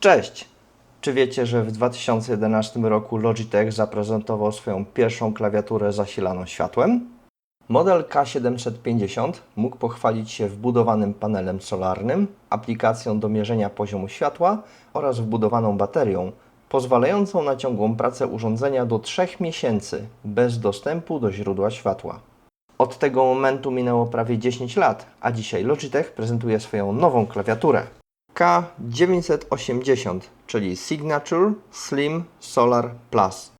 Cześć! Czy wiecie, że w 2011 roku Logitech zaprezentował swoją pierwszą klawiaturę zasilaną światłem? Model K750 mógł pochwalić się wbudowanym panelem solarnym, aplikacją do mierzenia poziomu światła oraz wbudowaną baterią, pozwalającą na ciągłą pracę urządzenia do 3 miesięcy bez dostępu do źródła światła. Od tego momentu minęło prawie 10 lat, a dzisiaj Logitech prezentuje swoją nową klawiaturę. K980, czyli Signature Slim Solar Plus.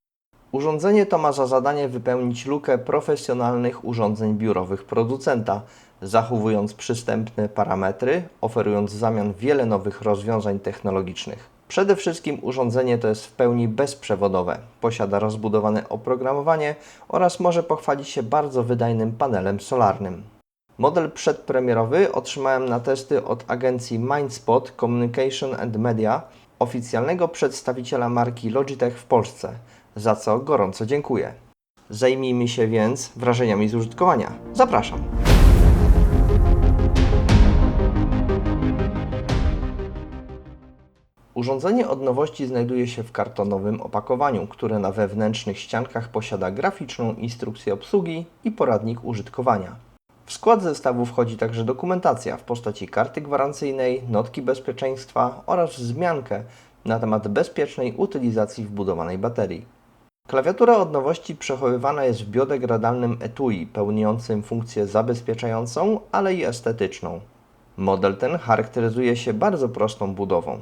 Urządzenie to ma za zadanie wypełnić lukę profesjonalnych urządzeń biurowych producenta, zachowując przystępne parametry, oferując w zamian wiele nowych rozwiązań technologicznych. Przede wszystkim urządzenie to jest w pełni bezprzewodowe, posiada rozbudowane oprogramowanie oraz może pochwalić się bardzo wydajnym panelem solarnym. Model przedpremierowy otrzymałem na testy od agencji Mindspot Communication and Media, oficjalnego przedstawiciela marki Logitech w Polsce, za co gorąco dziękuję. Zajmijmy się więc wrażeniami z użytkowania. Zapraszam. Urządzenie od nowości znajduje się w kartonowym opakowaniu, które na wewnętrznych ściankach posiada graficzną instrukcję obsługi i poradnik użytkowania. W skład zestawu wchodzi także dokumentacja w postaci karty gwarancyjnej, notki bezpieczeństwa oraz wzmiankę na temat bezpiecznej utylizacji wbudowanej baterii. Klawiatura od nowości przechowywana jest w biodegradalnym etui pełniącym funkcję zabezpieczającą, ale i estetyczną. Model ten charakteryzuje się bardzo prostą budową.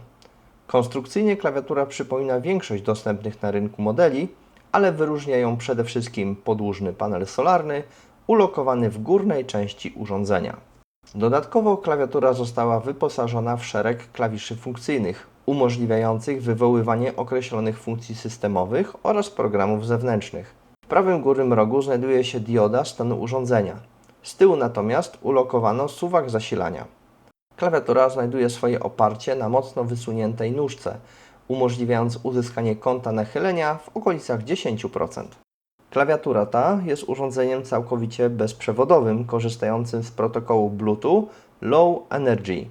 Konstrukcyjnie klawiatura przypomina większość dostępnych na rynku modeli, ale wyróżnia ją przede wszystkim podłużny panel solarny ulokowany w górnej części urządzenia. Dodatkowo klawiatura została wyposażona w szereg klawiszy funkcyjnych, umożliwiających wywoływanie określonych funkcji systemowych oraz programów zewnętrznych. W prawym górnym rogu znajduje się dioda stanu urządzenia. Z tyłu natomiast ulokowano suwak zasilania. Klawiatura znajduje swoje oparcie na mocno wysuniętej nóżce, umożliwiając uzyskanie kąta nachylenia w okolicach 10%. Klawiatura ta jest urządzeniem całkowicie bezprzewodowym, korzystającym z protokołu Bluetooth Low Energy.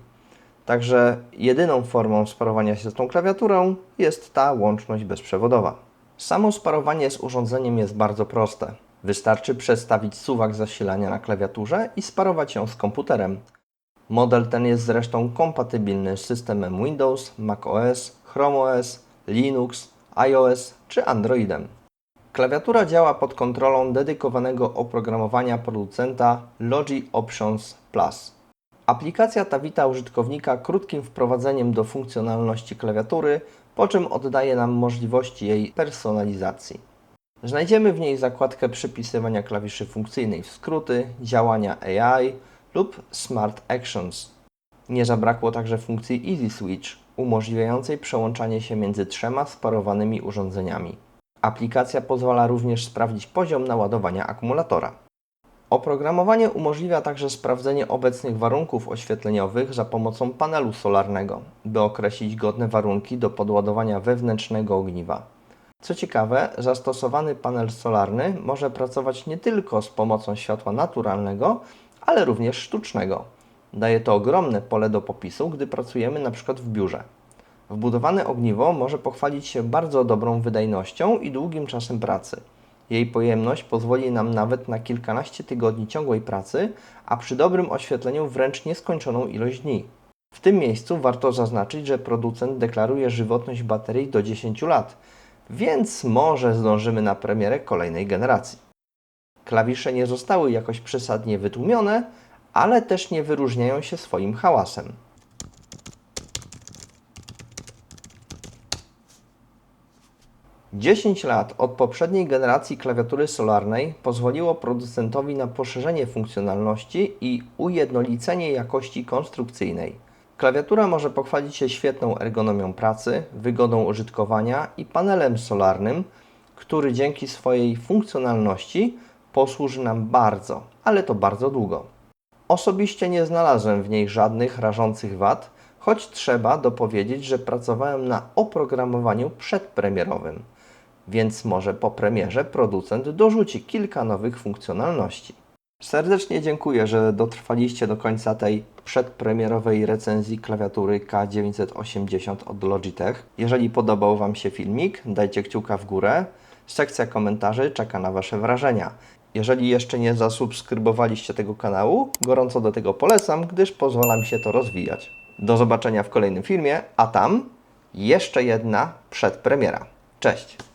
Także jedyną formą sparowania się z tą klawiaturą jest ta łączność bezprzewodowa. Samo sparowanie z urządzeniem jest bardzo proste. Wystarczy przestawić suwak zasilania na klawiaturze i sparować ją z komputerem. Model ten jest zresztą kompatybilny z systemem Windows, macOS, Chrome OS, Linux, iOS czy Androidem. Klawiatura działa pod kontrolą dedykowanego oprogramowania producenta Logi Options Plus. Aplikacja ta wita użytkownika krótkim wprowadzeniem do funkcjonalności klawiatury, po czym oddaje nam możliwości jej personalizacji. Znajdziemy w niej zakładkę przypisywania klawiszy funkcyjnej w skróty, działania AI lub Smart Actions. Nie zabrakło także funkcji Easy Switch, umożliwiającej przełączanie się między trzema sparowanymi urządzeniami. Aplikacja pozwala również sprawdzić poziom naładowania akumulatora. Oprogramowanie umożliwia także sprawdzenie obecnych warunków oświetleniowych za pomocą panelu solarnego, by określić godne warunki do podładowania wewnętrznego ogniwa. Co ciekawe, zastosowany panel solarny może pracować nie tylko z pomocą światła naturalnego, ale również sztucznego. Daje to ogromne pole do popisu, gdy pracujemy np. w biurze. Wbudowane ogniwo może pochwalić się bardzo dobrą wydajnością i długim czasem pracy. Jej pojemność pozwoli nam nawet na kilkanaście tygodni ciągłej pracy, a przy dobrym oświetleniu wręcz nieskończoną ilość dni. W tym miejscu warto zaznaczyć, że producent deklaruje żywotność baterii do 10 lat, więc może zdążymy na premierę kolejnej generacji. Klawisze nie zostały jakoś przesadnie wytłumione, ale też nie wyróżniają się swoim hałasem. 10 lat od poprzedniej generacji klawiatury solarnej pozwoliło producentowi na poszerzenie funkcjonalności i ujednolicenie jakości konstrukcyjnej. Klawiatura może pochwalić się świetną ergonomią pracy, wygodą użytkowania i panelem solarnym, który dzięki swojej funkcjonalności posłuży nam bardzo, ale to bardzo długo. Osobiście nie znalazłem w niej żadnych rażących wad, choć trzeba dopowiedzieć, że pracowałem na oprogramowaniu przedpremierowym więc może po premierze producent dorzuci kilka nowych funkcjonalności. Serdecznie dziękuję, że dotrwaliście do końca tej przedpremierowej recenzji klawiatury K980 od Logitech. Jeżeli podobał Wam się filmik, dajcie kciuka w górę. Sekcja komentarzy czeka na Wasze wrażenia. Jeżeli jeszcze nie zasubskrybowaliście tego kanału, gorąco do tego polecam, gdyż pozwala mi się to rozwijać. Do zobaczenia w kolejnym filmie, a tam jeszcze jedna przedpremiera. Cześć!